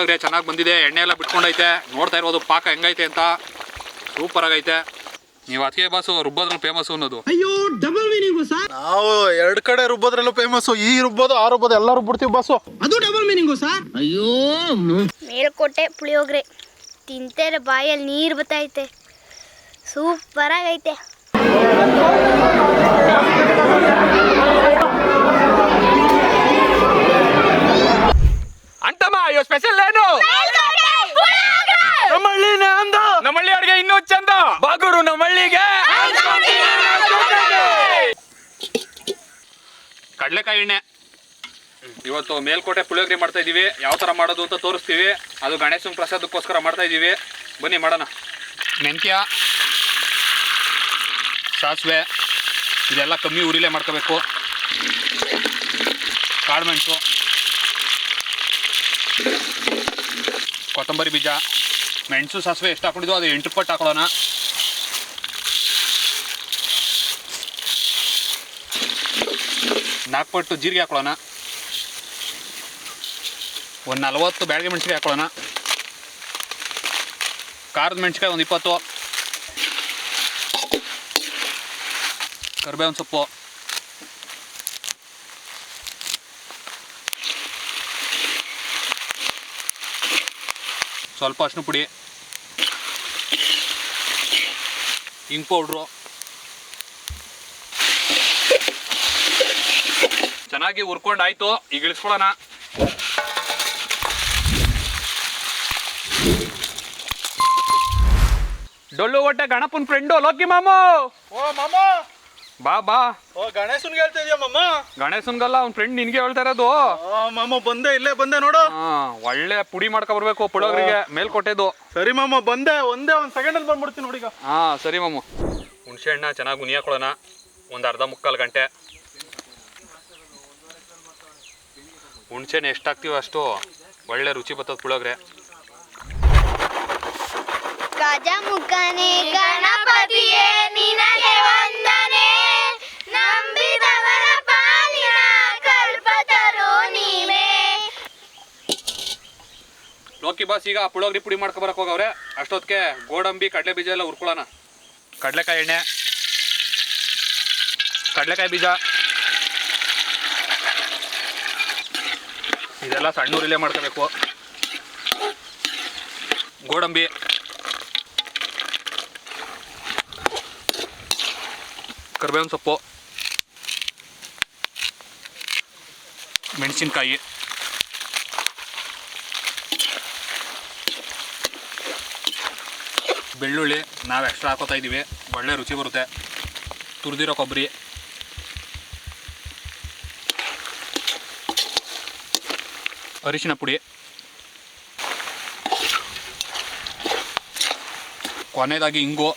ಪುಳಿಯೋಗರೆ ಚೆನ್ನಾಗಿ ಬಂದಿದೆ ಎಣ್ಣೆ ಎಲ್ಲ ಬಿಟ್ಕೊಂಡೈತೆ. ನೋಡ್ತಾ ಇರ್ಬೋದು ಪಾಕ ಹೆಂಗೈತೆ ಅಂತ. ಸೂಪರ್ ಆಗೈತೆ. ನೀವು ಅದಕ್ಕೆ ಬಾಸು ರುಬ್ಬೋದ್ರಲ್ಲಿ ಫೇಮಸ್ ಅನ್ನೋದು. ಅಯ್ಯೋ ಡಬಲ್ ಮೀನಿಂಗ್ ಸರ್ ನಾವು ಎರಡ್ ಕಡೆ ರುಬ್ಬೋದ್ರಲ್ಲೂ ಫೇಮಸ್ ಈ ರುಬ್ಬೋದು ಆ ರುಬ್ಬೋದು ಎಲ್ಲ ರುಬ್ಬಿಡ್ತೀವಿ ಬಾಸು. ಅದು ಡಬಲ್ ಮೀನಿಂಗು ಸರ್ ಅಯ್ಯೋ ಮೇಲ್ಕೋಟೆ ಪುಳಿಯೋಗ್ರೆ. ತಿಂತಾರೆ ಬಾಯಲ್ಲಿ ನೀರು ಬತ್ತೈತೆ. ಸೂಪರ್ ಆಗೈತೆ. ಅಯ್ಯೋ ಸ್ಪೆಷಲ್ ಏನು? ನಮ್ಮಳ್ಳಿನೇ ಅಂದ. ನಮ್ಮಳ್ಳಿ ಅಡಿಗೆ ಇನ್ನೂ ಚಂದ. ಬಾಗೂರು ನಮ್ಮಳ್ಳಿಗೆ. ಕಡಲೆಕಾಯಿ ಎಣ್ಣೆ. ಇವತ್ತು ಮೇಲ್ಕೋಟೆ ಪುಳಿಯೋಗರೆ ಮಾಡ್ತಾ ಇದೀವಿ ಯಾವ ತರ ಮಾಡೋದು ಅಂತ ತೋರಿಸ್ತೀವಿ. ಅದು ಗಣೇಶನ ಪ್ರಸಾದಕ್ಕೋಸ್ಕರ ಮಾಡ್ತಾ ಇದೀವಿ ಬನ್ನಿ ಮಾಡೋಣ. ಮೆಂತ್ಯ ಸಾಸಿವೆ ಇದೆಲ್ಲ ಕಮ್ಮಿ ಉರಿಲೇ ಮಾಡ್ಕೋಬೇಕು. ಕಾಳುಮೆಣಸು ಕೊತ್ತಂಬರಿ ಬೀಜ, ಮೆಣಸು ಸಾಸಿವೆ ಎಷ್ಟು ಹಾಕೊಂಡಿದ್ವು ಅದು ಎಂಟು ಪಟ್ಟು ಹಾಕೊಳ್ಳೋಣ. ನಾಲ್ಕು ಪಟ್ಟು ಜೀರಿಗೆ ಹಾಕೊಳ್ಳೋಣ. ಒಂದು ನಲ್ವತ್ತು ಬ್ಯಾಳಿಗೆ ಮೆಣಸಿಗೆ ಹಾಕೊಳ್ಳೋಣ. ಖಾರದ ಮೆಣಸಿಕಾಯಿ ಒಂದು ಇಪ್ಪತ್ತು. ಕರಿಬೇವಿನ ಸೊಪ್ಪು. ಸ್ವಲ್ಪ ಅರ್ಶಿನ ಪುಡಿ ಇಂಗ್ ಪೌಡ್ರು ಚೆನ್ನಾಗಿ ಹುರ್ಕೊಂಡು ಆಯ್ತು ಈಗ ಇಳಿಸ್ಕೊಳ್ಳೋಣ. ಡೊಳ್ಳು ಹೊಟ್ಟೆ ಗಣಪನ್ ಫ್ರೆಂಡು ಲೋಕಿ ಮಾಮು? ಓ ಮಾಮ! ಬಾ ಬಾ. ಓ ಗಣೇಶನ್ ಹೇಳ್ತಾ ಇದೀಯ ಮಮ್ಮ ಗಣೇಶನ್ಗಲ್ಲ ಅವ್ನ ಫ್ರೆಂಡ್ ನಿನ್ಗೆ ಹೇಳ್ತಾ ಇರೋದು. ಆ, ಮಾಮ ಬಂದೆ ಇಲ್ಲೇ ಬಂದೆ ನೋಡು. ಹಾ ಒಳ್ಳೆ ಪುಡಿ ಮಾಡ್ಕೊ ಬರ್ಬೇಕು ಪುಳೋಗ್ರಿಗೆ ಕೊಟ್ಟಿದ್ದು ಸರಿ ಮಾಮ ಬಂದೆ ಒಂದೇ ಒಂದ್ ಸೆಕೆಂಡ್ ಅಲ್ಲಿ ಬಂದ್ಬಿಡ್ತೀನಿ ನೋಡಿಗ ಈಗ ಹಾ ಸರಿ ಮಾಮ. ಹುಣಸೆ ಹಣ್ಣ ಚೆನ್ನಾಗಿ ಉನಿ ಹಾಕೊಳ್ಳೋಣ ಒಂದು ಅರ್ಧ ಮುಕ್ಕಾಲು ಗಂಟೆ. ಹುಣ್ಸೆಹಣ್ಣು ಎಷ್ಟು ಹಾಕ್ತೀವೋ ಅಷ್ಟು ಒಳ್ಳೆ ರುಚಿ ಬರ್ತದೆ ಪುಳೋಗ್ರೆ. ಗಜಮುಖನೇ ಗಣಪತಿಯೇ ನಿನಗೆ ವಂದನೆ ಬಾಸ್, ಈಗ ಪುಳೋಗ್ರಿ ಪುಡಿ ಮಾಡ್ಕೊ ಬರಕ್ ಹೋಗವ್ರೆ. ಅಷ್ಟೊತ್ತಿಗೆ ಗೋಡಂಬಿ, ಕಡಲೆ ಬೀಜ ಎಲ್ಲ ಹುರ್ಕೊಳ್ಳೋಣ. ಕಡಲೆಕಾಯಿ ಎಣ್ಣೆ, ಕಡಲೆಕಾಯಿ ಬೀಜ. ಇದೆಲ್ಲ ಸಣ್ಣ ಮಾಡ್ಕೋಬೇಕು. ಗೋಡಂಬಿ. ಕರಿಬೇವಿನ ಸೊಪ್ಪು. ಮೆಣಸಿನ್ಕಾಯಿ. ಬೆಳ್ಳುಳ್ಳಿ ನಾವು ಎಕ್ಸ್ಟ್ರಾ ಹಾಕೋತಾ ಇದ್ದೀವಿ ಒಳ್ಳೆ ರುಚಿ ಬರುತ್ತೆ. ತುರಿದಿರೋ ಕೊಬ್ಬರಿ. ಅರಿಶಿನ ಪುಡಿ. ಕೊನೆಯದಾಗಿ ಇಂಗು.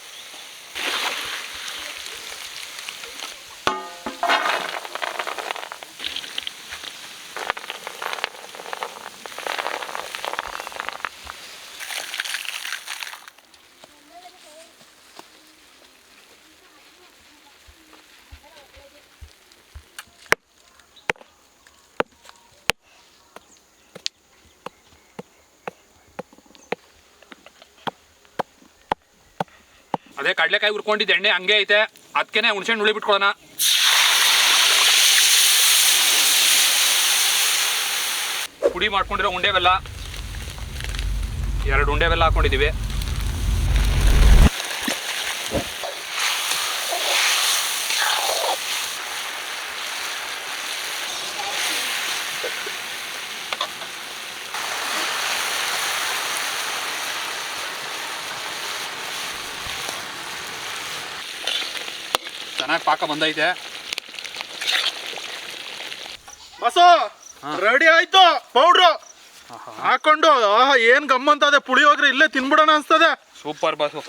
ಅದೇ ಕಡಲೆಕಾಯಿ ಹುರ್ಕೊಂಡಿದ್ದು ಎಣ್ಣೆ ಹಂಗೆ ಐತೆ. ಅದಕ್ಕೆ ಹುಣ್ಸೆಹಣ್ಣು ಉಳಿ ಬಿಟ್ಕೊಳ್ಳೋಣ ಪುಡಿ ಮಾಡ್ಕೊಂಡಿರೋ ಉಂಡೆ ಬೆಲ್ಲ ಎರಡು ಉಂಡೆ ಬೆಲ್ಲ ಹಾಕೊಂಡಿದ್ದೀವಿ. ಚೆನ್ನಾಗಿ ಪಾಕ ಬಂದೈತೆ. ಬಾಸು ರೆಡಿ ಆಯ್ತು ಪೌಡ್ರು. ಹಾಕೊಂಡು ಆಹಾ ಏನ್ ಗಮ್ಮಂತದೆ ಪುಳಿಯೋಗ್ರೆ ಇಲ್ಲೇ ತಿನ್ಬಿಡೋಣ ಅನ್ಸ್ತದೆ. Super boss.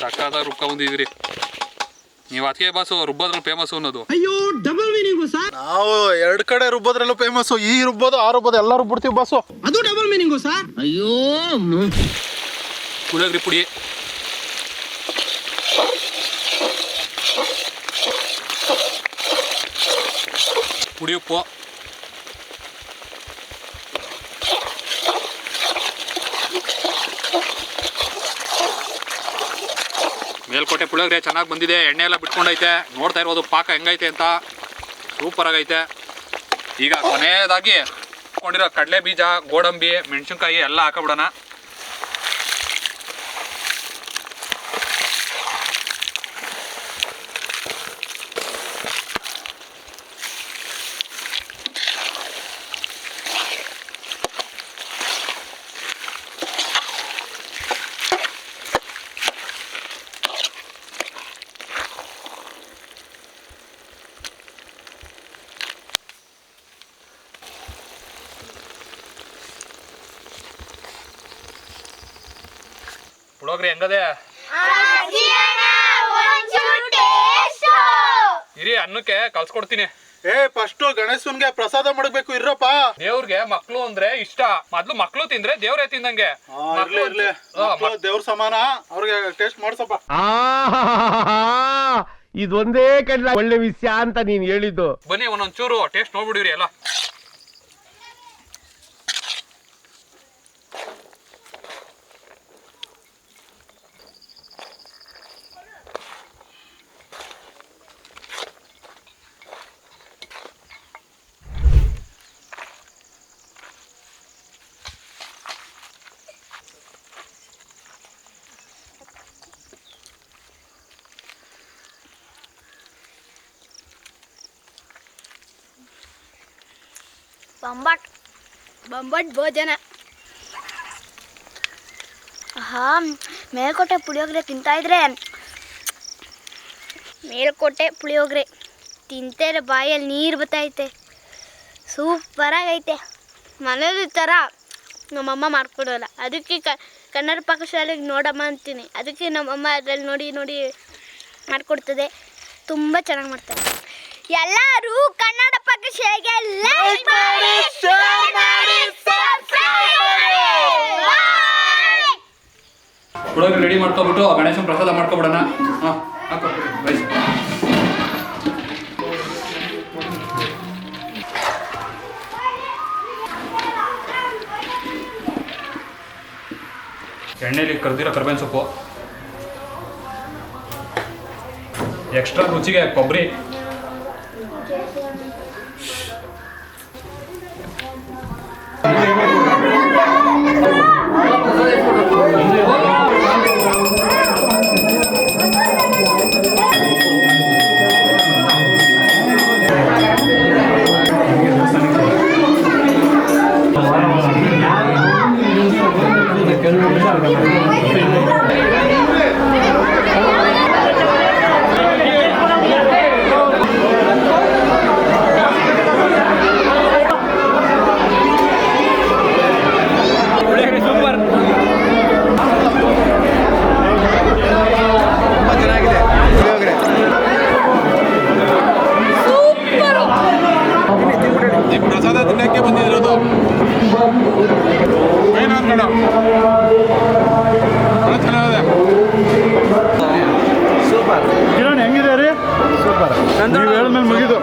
ಸಕ್ಕದ ರುಕ್ಕ ಬಂದಿದ್ರಿ ನೀವು ಅದಕ್ಕೆ ಬಾಸು ರುಬ್ಬೋದ್ರಲ್ಲಿ ಫೇಮಸ್ ಅನ್ನೋದು. ಅಯ್ಯೋ ಡಬಲ್ ಮೀನಿಂಗ್ ಸರ್. ನಾವು ಎರಡ್ ಕಡೆ ರುಬ್ಬೋದ್ರಲ್ಲೂ ಫೇಮಸ್ ಈ ರುಬ್ಬೋದು ಆ ರುಬ್ಬೋದು ಎಲ್ಲ ರುಬ್ಬಿಡ್ತೀವಿ ಬಾಸು. ಅದು ಡಬಲ್ ಮೀನಿಂಗ್ ಸರ್. ಅಯ್ಯೋ ಪುಳಿಯೋಗ್ರಿ ಪುಡಿ. ಪುಡಿಯುಪ್ಪು ಮೇಲ್ಕೋಟೆ ಪುಳಿಯೋಗ್ರೆ ಚೆನ್ನಾಗಿ ಬಂದಿದೆ ಎಣ್ಣೆ ಎಲ್ಲ ಬಿಟ್ಕೊಂಡೈತೆ. ನೋಡ್ತಾ ಇರೋದು ಪಾಕ ಹೆಂಗೈತೆ ಅಂತ. ಸೂಪರ್ ಆಗೈತೆ. ಈಗ ಕೊನೆಯದಾಗಿ ಇಟ್ಕೊಂಡಿರೋ ಕಡಲೆ ಬೀಜ ಗೋಡಂಬಿ, ಮೆಣಸಿನ್ಕಾಯಿ ಎಲ್ಲ ಹಾಕಬಿಡೋಣ. ಪುಳಿಯೋಗರೆ ಹೆಂಗದೆ? ಇರಿ ಅನ್ನಕ್ಕೆ ಕಲ್ಸ್ಕೊಡ್ತೀನಿ ಏ ಫಸ್ಟ್ ಗಣೇಶನ್ಗೆ ಪ್ರಸಾದ ಮಾಡಬೇಕು ಇರ್ರಪ್ಪ. ದೇವ್ರಿಗೆ ಮಕ್ಳು ಅಂದ್ರೆ ಇಷ್ಟ. ಮೊದ್ಲು ಮಕ್ಳು ತಿಂದ್ರೆ ದೇವ್ರೆ ತಿಂದಂಗೆ. ದೇವ್ರ ಸಮಾನ. ಅವ್ರಿಗೆ ಟೇಸ್ಟ್ ಮಾಡ್ಸಪ್ಪ. ಇದೊಂದೇ ಕಡ್ಲ ಒಳ್ಳೆ ವಿಷಯ ಅಂತ ನೀನ್ ಹೇಳಿದ್ದು. ಬನ್ನಿ ಒಂದೊಂದ್ ಚೂರು ಟೇಸ್ಟ್ ನೋಡ್ಬಿಡಿರಿ ಎಲ್ಲ. ಬಂಬಟ್. ಬಂಬಟ್ ಭೋಜನ. ಹಾ ಮೇಲ್ಕೋಟೆ ಪುಳಿಯೋಗರೆ ತಿಂತಾ ಇದ್ರೆ? ಮೇಲ್ಕೋಟೆ ಪುಳಿಯೋಗರೆ. ತಿಂತೇರೆ ಬಾಯಲ್ಲಿ ನೀರು ಬತ್ತೈತೆ. ಸೂಪರಾಗೈತೆ ಮನೇಲಿ ಥರ ನಮ್ಮಮ್ಮ ಮಾಡ್ಕೊಡೋಲ್ಲ. ಅದಕ್ಕೆ ಕ, ಕನ್ನಡ ಪಾಕಶಾಲೆಗೆ ನೋಡಮ್ಮ ಅಂತೀನಿ. ಅದಕ್ಕೆ ನಮ್ಮಮ್ಮ ಅದ್ರಲ್ಲಿ ನೋಡಿ ನೋಡಿ ಮಾಡ್ಕೊಡ್ತದೆ. ತುಂಬ ಚೆನ್ನಾಗಿ ಮಾಡ್ತಾರೆ. ಎಲ್ಲರೂ ಕನ್ನಡ ಪಾಕಶಾಲೆಗೆ ಪುಳಿಯೋಗರೆ ರೆಡಿ ಮಾಡ್ಕೊಬಿಟ್ಟು ಗಣೇಶನ ಪ್ರಸಾದ ಮಾಡ್ಕೊಬಿಡೋಣ. ಹಾಂ ಕರ್ದಿರೋ ಕರ್ಬೇವಿನ ಸೊಪ್ಪು. ಎಕ್ಸ್ಟ್ರಾ ರುಚಿಗೆ ಕೊಬ್ಬರಿ. ನೀವು ಹೇಳ ಮೇಲೆ ಮುಗಿದು